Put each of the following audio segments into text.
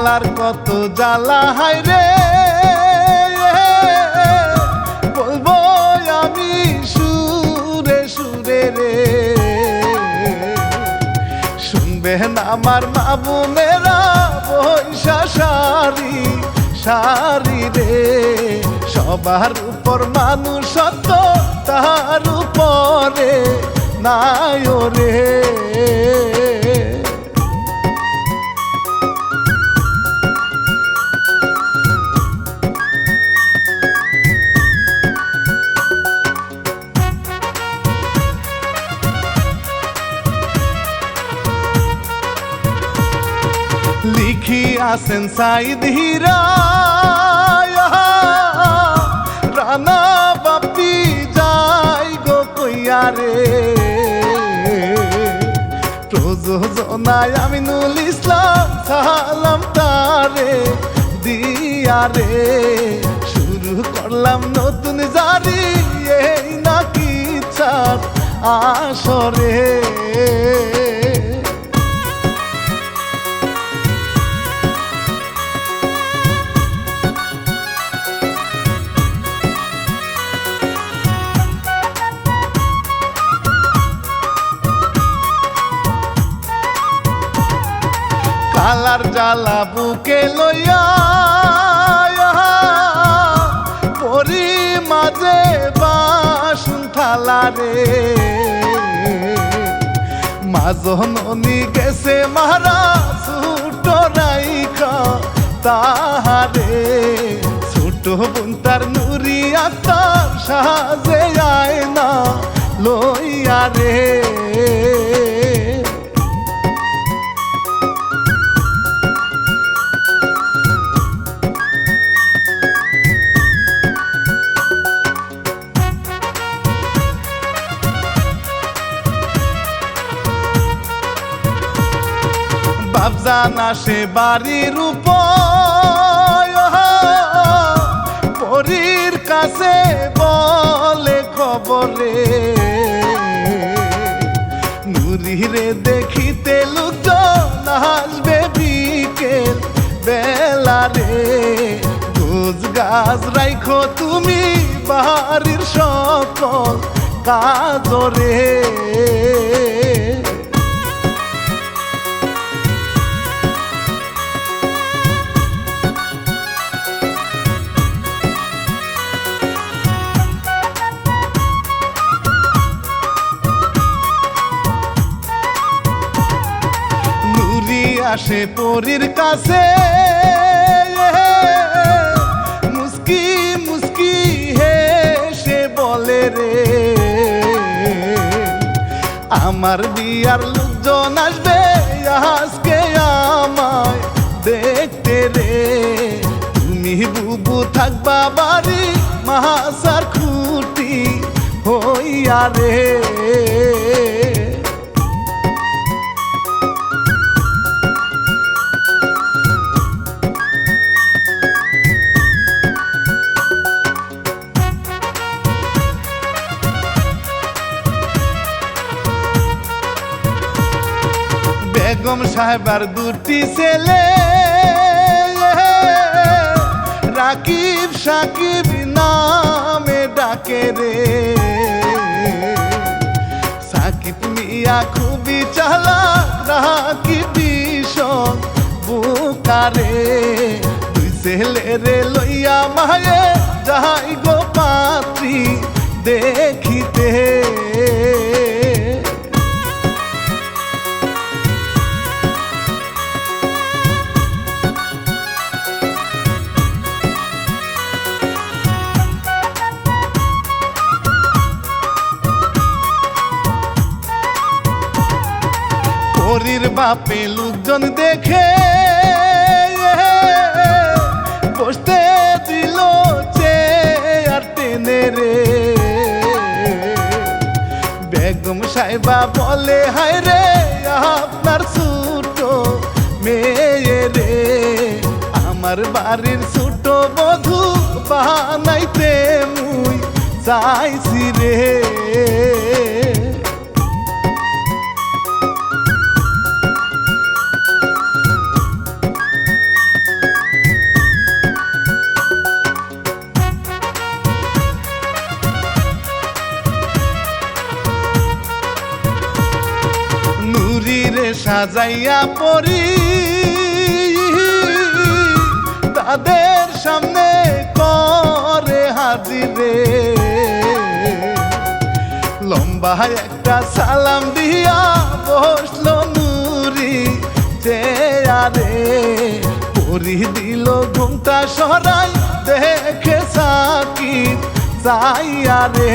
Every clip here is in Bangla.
কালার কত জ্বালা, হায় রে। বলব আমি সুরে সুরে রে। শুনবেন আমার মা বোনেরা, বৈশা সারি সারি রে। সবার উপর মানুষ তার উপরে নাই রে। আসেন সাইদ হীরা রানা বাপি যাই গো কইয়া রে প্রযোজনায় আমিনুল ইসলাম সালাম তারে দিয়া রে শুরু করলাম নতুন জারি, এই নাকি চার আসরে। কালার জ্বালা বুকে লইয়া, পরি মাঝে বাসুন থালা রে। মাজননি গেছে মারা ছোট রাইকা তাহারে। ছোট বোন তার নুরি আত্মার সাজে আয় না লইয়া রে। বাবজান আসে বাড়ির উপর। পরীর কাছে বলে খবরে। নুরিরে দেখিতে লোকজন আসবে বিকেল বেলা রে। গোজ গাছ রাইখো তুমি বাড়ির সকল কাজরে। আসে পরীর কাছে। মুস্কি মুস্কি হে সে বলে রে, আমার বিয়ার লোকজন আসবে আজকে আমায় দেখতে রে। তুমি বুবু থাকবা বাড়ি মাসার খুঁটি হইয়া রে। সাহেবার দুটি ছেলে। রাকিব সাকিব নামে ডাকে রে। সাকিব মিয়া খুবই চালাক, রাকিব বুকারে। দুই ছেলে রে লইয়া মায়ে, যাই গো পাত্রী দেখিতে। বাপে লোকজন দেখে বসতে দিল চেয়ার টেনে রে। বেগম সাহেবা বলে, হায় রে, আপনার ছোট মেয়ে রে। আমার বাড়ির ছোট বধূ বানাইতে মুই চাইছি রে। সাজাইয়া পরি তাদের সামনে করে হাজিরে। লম্বা একটা সালাম দিয়া বসল নুরি চেয়ারে। পরি দিল ঘুমটা সরাই, দেখে সাকি চাইয়া রে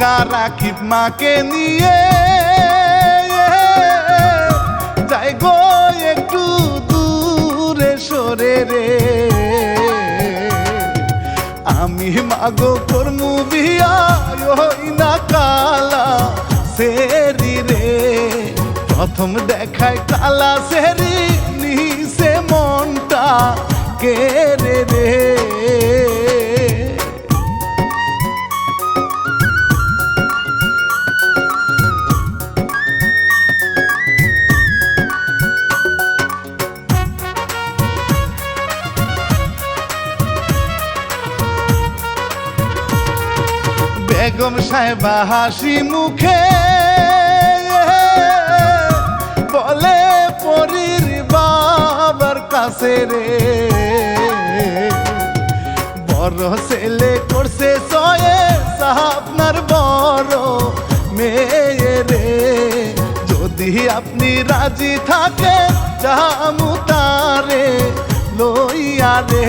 রাখিব মাকে নিয়ে। যাই গো, একটু দূরে সরে রে। আমি মাগো কর্মু বিয়া ওই না কালা সেরি রে। প্রথম দেখায় কালা সেরি নিসে মনটা কেরে রে। সাহেবা হাসি মুখে। বলে পরীর বাবার কাছে রে। বড় ছেলে করছে সয়ে আপনার বড় মেয়ে রে। যদি আপনি রাজি থাকে জামু তারে লইয়া রে।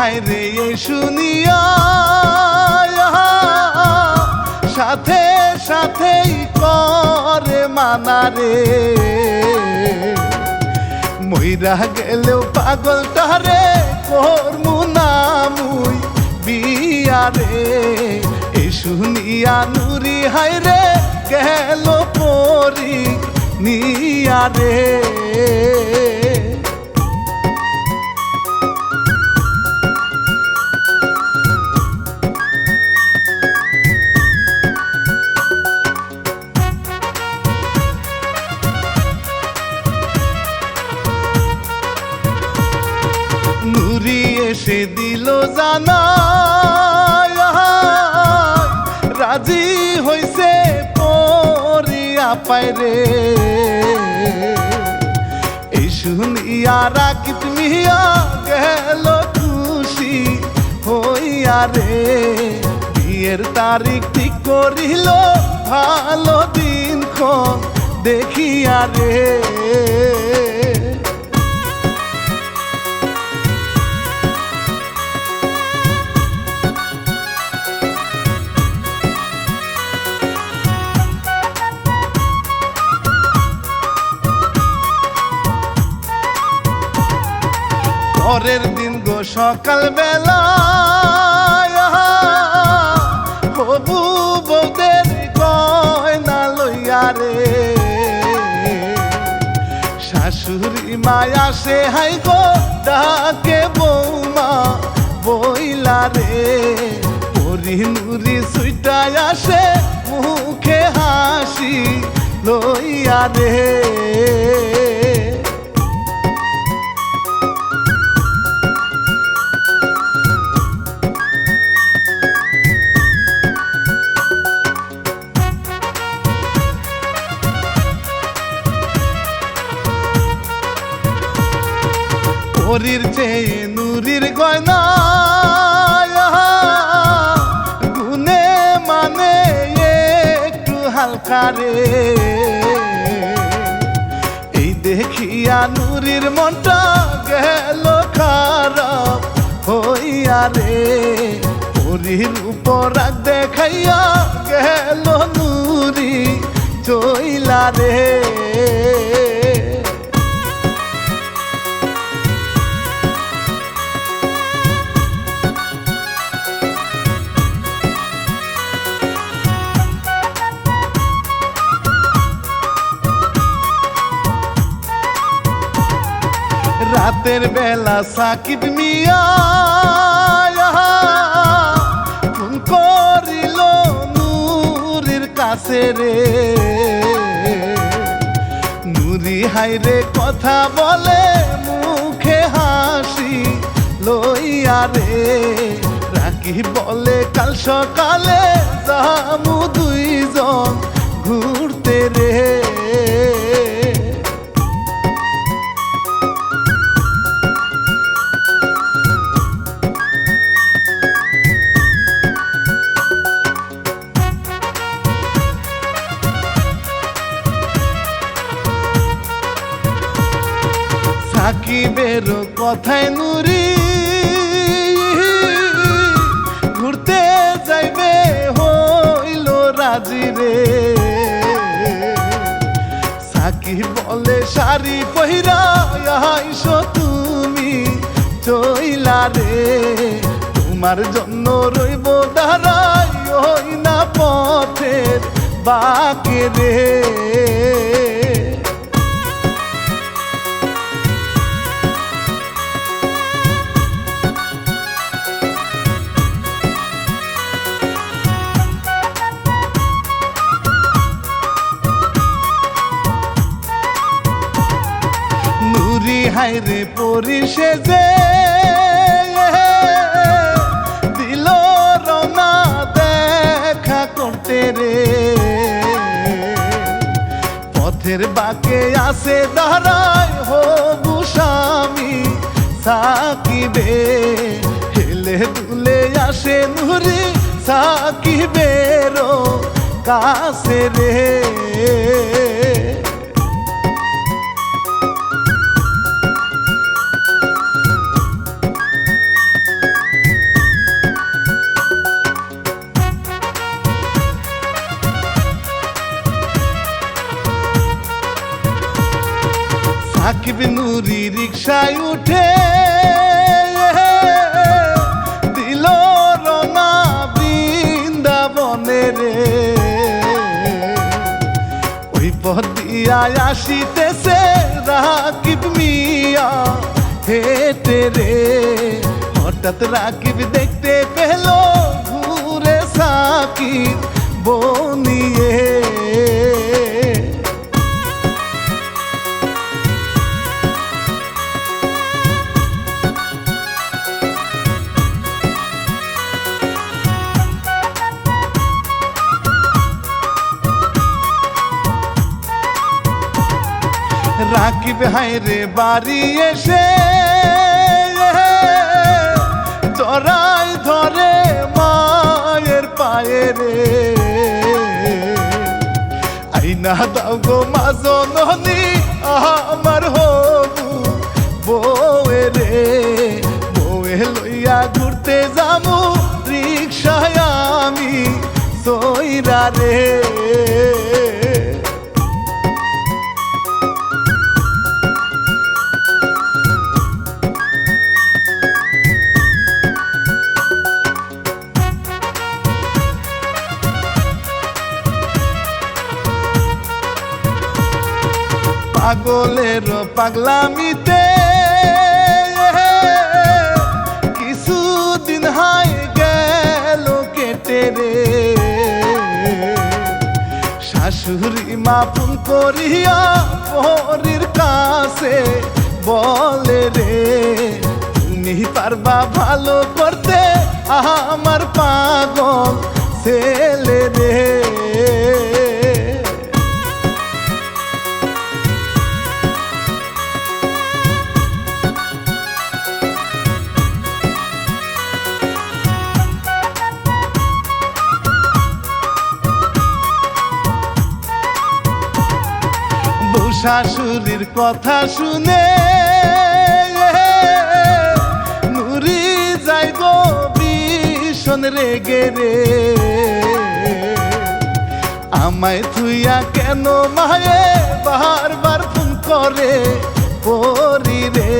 হাই রে শুনিয়া সাথে, সাথেই করে মানা রে। মইরা গেলেও পাগল তারে করমু না মুই বিয়া রে। এই শুনিয়া নুরি হাই রে, গেল পরি নিয়া রে। পায়রে এই শুনিয়া রাখিত মিয়া গেল খুশি হইয়া রে। বিয়ের তারিখ ঠিক করিল, ভালো দিন দেখিয়া রে। পরের দিন গো সকাল বেলা হবু বৌদের গয়না লইয়া রে। শাশুড়ি মায়া সে হাই গো ডাকে বৌমা বইলা রে। পরি নুরি সুইটায় আসে মুখে হাসি লইয়া রে। পরির চেয়ে নুরির গয়না, গুনে মানে একটু হালকা রে। এই দেখিয়া নুরির মনটা গেল খারাপ হইয়া রে। পরির উপর দেখাইয়া গেল নুরি চইলা রে। রাতের বেলা সাকিব মিয়া করিল নূরের কাছে রে। নুরি হাইরে কথা বলে মুখে হাসি লইয়া রে। রাখি বলে, কাল সকালে যামু দুইজন ঘুরতে রে। কথায় নুরি। ঘুরতে যাইবে, হইল রাজি রে। সাকিব বলে, শাড়ি পহিরা তুমি চইলা রে। তোমার জন্য রইব দাঁড়াই, ওই না পথের বাকে রে। নুরি হাইরে পরিষেজে দিল রওনা, দেখা করতে রে। পথের বাকে আসে দাঁড়ায়, হবু স্বামী সাকিবে হেলে দুলে আসে নুরি সাকিবেরও কাছে রে। সাকিব নুরি রিক্সায় উঠে। দিল রমা বৃন্দাবনে রে। ওই পথ দিয়া আসিতেছে রাকিব মিয়া, হেঁটে রে। হঠাৎ রাকিব দেখতে পেল ঘুরে সাকিব বনিয়ে। রাকিব হাইরে বাড়ি এসে। চড়াই ধরে মায়ের পায়ে রে। আইনা দাও গো মাজননি আমার হবু বউয়ে রে। বউয়ে লইয়া ঘুরতে যামু রিক্সায় আমি সইরা রে। পাগলের পাগলামিতে। কিছুদিন হাই গেল কেটে রে। শাশুড়ি মা ফোন করিয়া পরির কাছে বলে রে, তুমি পারবা ভালো করতে আমার পাগল ছেলে রে। শাশুড়ির কথা শুনে নুরি যাই গো ভীষণ রেগে রে। আমায় থুইয়া কেন মায়ে বারবার ফোন করে? পরি রে,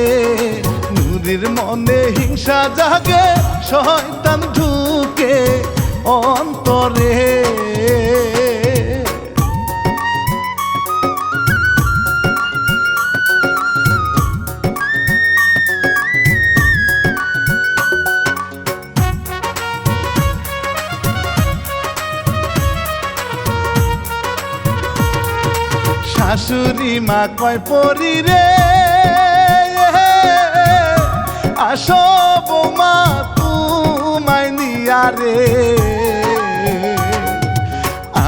নুরির মনে হিংসা জাগে, শয়তান ঢুকে অন্তরে। শাশুড়ি মা কয়, পরি রে, আসো বৌমা তুমায় নিয়া রে।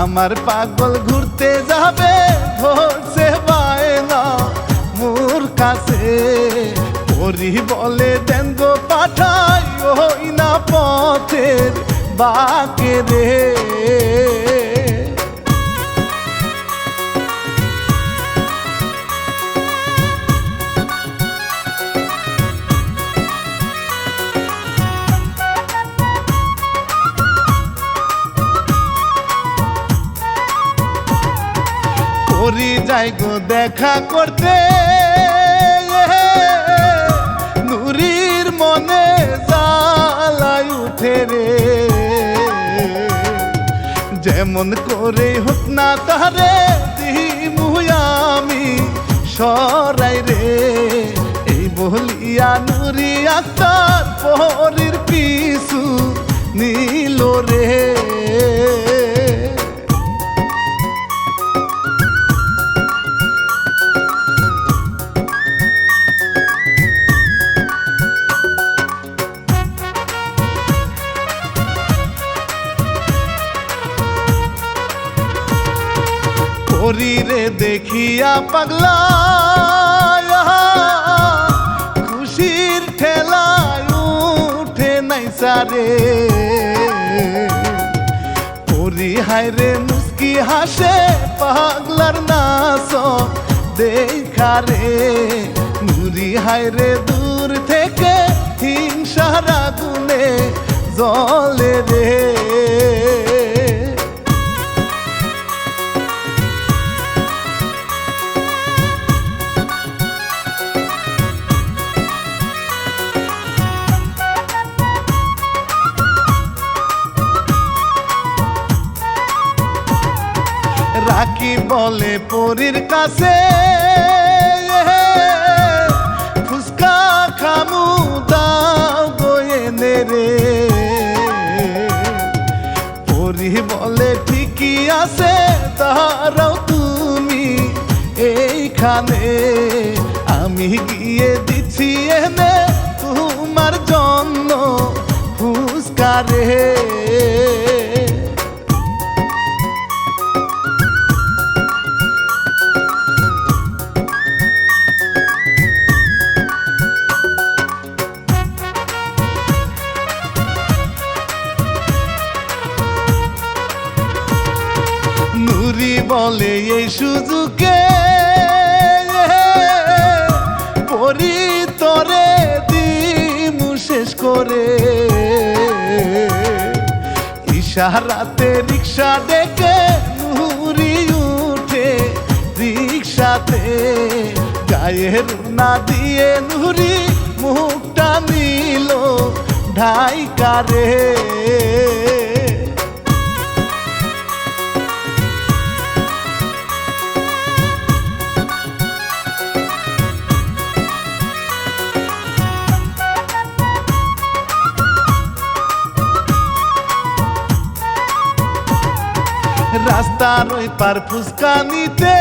আমার পাগল ঘুরতে যাবে, ধরছে বায়না মোর কাছে। পরি বলে, দেন গো, পাঠাই ওই না পথের বাকে রে। দেখা করতে নুরির মনে জ্বালাই উঠে রে। যেমন করে হোক না তারে আমি সরাই রে। এই বলিয়া নুরি আক্তার পরির পিছু নীল রে। শরীরে দেখিয়া পাগলা। খুশির ঠেলায় উঠে নাই সারে। পরি হায়রে মুস্কি হাসে পাগলার নাচ। দেখা রে, নুরি হায়রে দূর থেকে হিংসার আগুনে জলে রে। রাকি বলে পরীর কাছে। বলে, ঠিকই আছে তারাও তুমি এইখানে। আমি গিয়ে দিচ্ছি এনে তোমার জন্য ফুসকা এই সুযোগে পরি তরে দিমু শেষ করে। ইশারাতে রিক্সা ডেকে নুরি উঠে। রিক্সাতে গায়ের না দিয়ে নুরি মুখটা নিল ঢাইকারে রাস্তার ওই পার ফুসকা নিতে।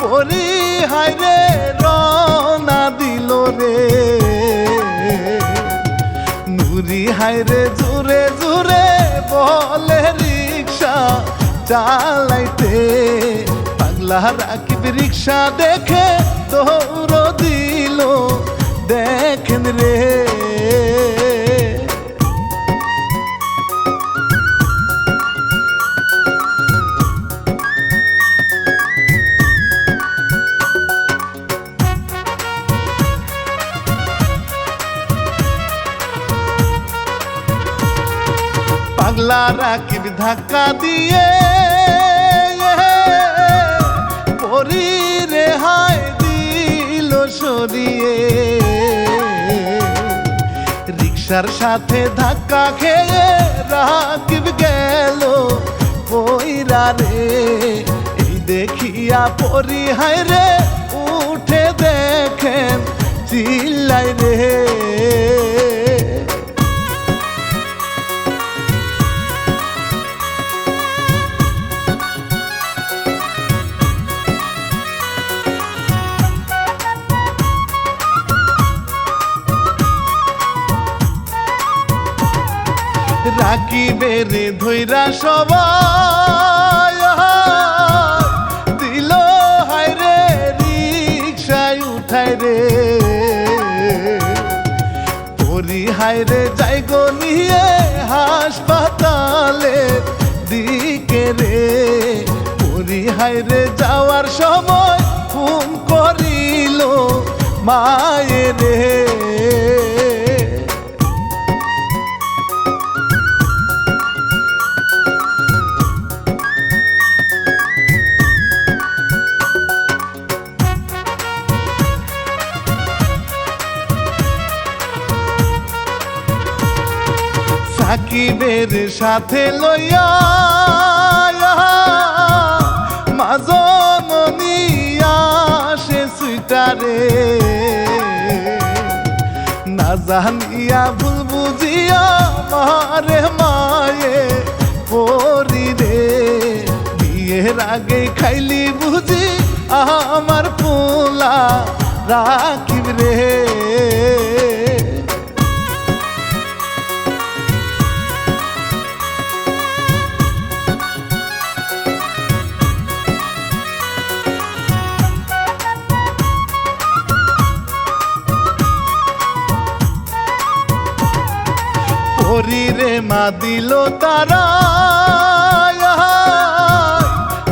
পরি হাইরে রনা দিল রে। নুরি হাইরে জুরে জুরে বলে রিক্সা চালাইতে। পাগলা রাকিব রিক্সা দেখে দৌড় ধাক্কা দিয়ে পরি রেহাই দিল সরিয়ে। রিক্সার সাথে ধাক্কা খেয়ে রাকিব গেল পইরা রে, এই দেখিয়া পরি হায় রে, উঠে দেখেন চিল্লাই রে। রাখিবের ধৈরা সবাই দিল হায়রে রিক্সায় উঠায় রে। পরি হায়রে যাই গো নিয়ে হাসপাতালে দিকে রে। পরি হায়রে যাওয়ার সময় ফোন করিল মায়ের রে। সাকিবের সাথে লইয়া। মাজননি আসে সুইটারে। না জানিয়া ভুল বুঝিয়া মারে মায়ে পরি রে। বিয়ের আগে খাইলি বুঝি আমার পোলা রাখিব রে। হরিরে মা দিল তারা।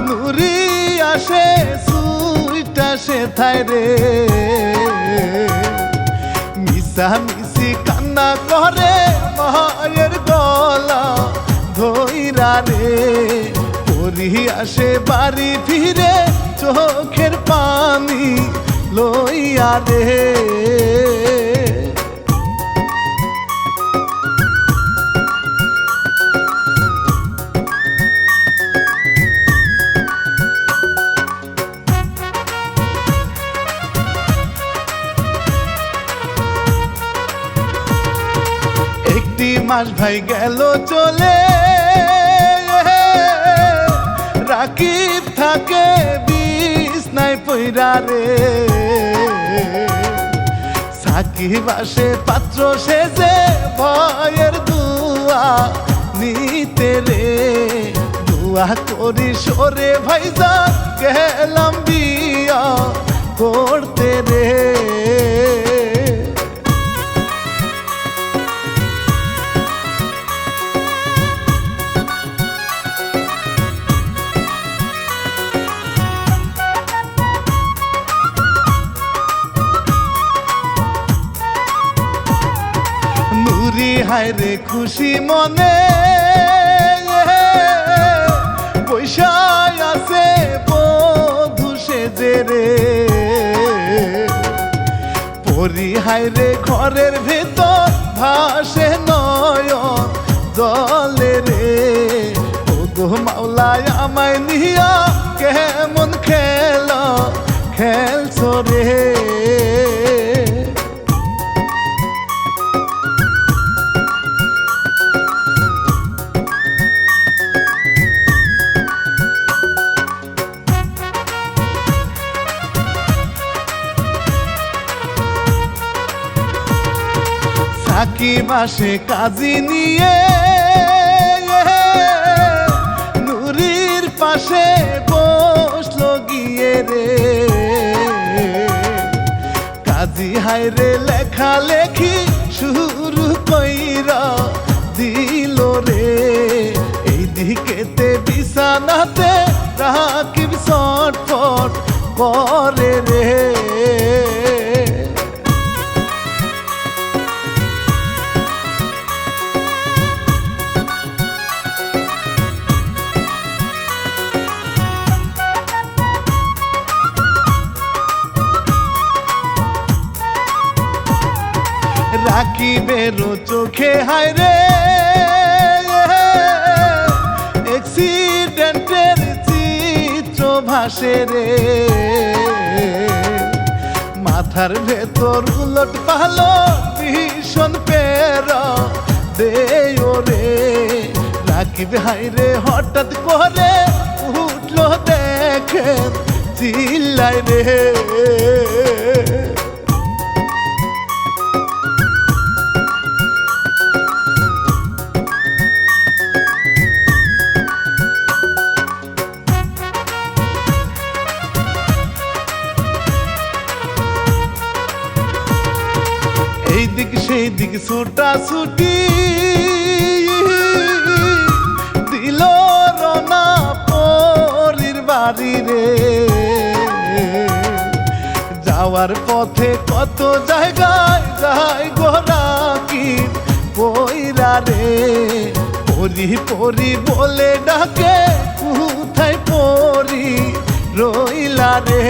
নুরি আসে, সুইটা সে থায় রে। মিশা মিশি কান্না করে, মায়ের গলা ধৈরা রে। হরি আসে বাড়ি ফিরে, চোখের পানি লইয়া রে। মাস ভাই গেল চলে। রাকিব থাকে বিষ নাই পইরা রে। সাকিব আসে, পাত্র সেজে ভয়ের দুয়া নিতে রে। দুয়া করি সরে ভাইজা গেলাম খুশি মনে পয়সায় আছে বধু সেজে রে। পরি হায়রে ঘরের ভেতর ভাসে নয়ন জলে রে। গো মাওলায় আমায় নিয়া কেমন খেল খেলছো রে। আসে কাজী নিয়ে নুরির পাশে বসল গিয়ে রে। কাজী হায়রে লেখা লেখি শুরু কইরা দিল রে। এই দিকেতে বিছানাতে রাকিব চটপট করে রে। রাকিবের চোখে, হায় রে। অ্যাক্সিডেন্টের চিত্র ভাসে রে। মাথার ভেতর উলট পালো ভীষণ পের দে রে রাকিব হাই রে, হঠাৎ করে উঠল দেখে চিল্লাই রে। ছুটা ছুটি দিল রনা পরির বাড়ি রে। যাওয়ার পথে কত জায়গায় যাই গোরা কি কইরা রে। পরি পরি বলে ডাকে, কোথায় পরি রইলা রে?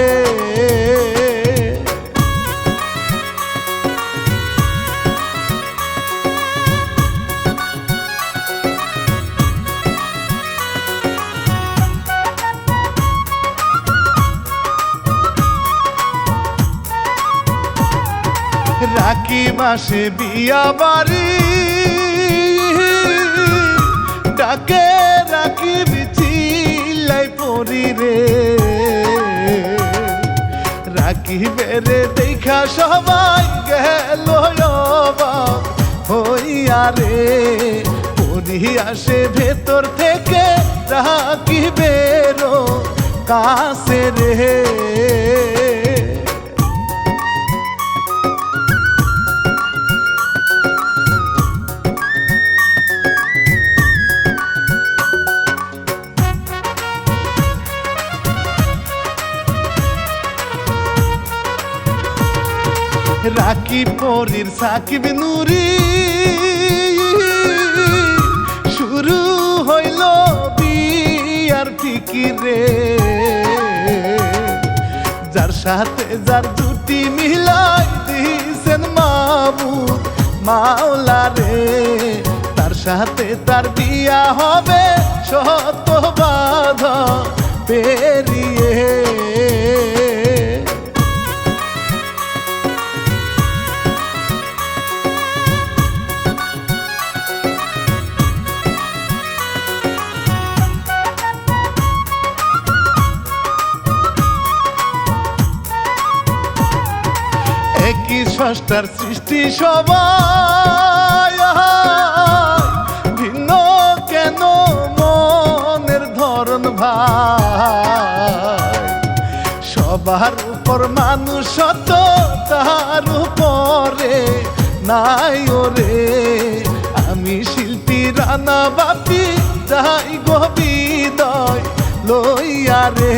রাখি মাসে বিয়া বাড়ি। ডাকে রাখি বিচিলাই পরি রে। রাখি বেড়ে দেখা সবাই গেল হইয়া রে। পরি আসে ভেতর থেকে রাখি বেরো কাছে রে। রাকি পরির সাকিব নুরি। শুরু হইল বিয়ার ফিকিরে। যার সাথে যার দুটি মিলাই দিছেন মাবুদ মাওলা রে তার সাথে তার বিয়া হবে শত বাধা। পেরিয়ে একই সৃষ্টি সবাই। ভিন্ন কেন মনের ধরন ভাই? সবার উপর মানুষ সত তার উপরে নাই ওরে। আমি শিল্পী, রানা বাপি যাই গো বিদয় লইয়া রে।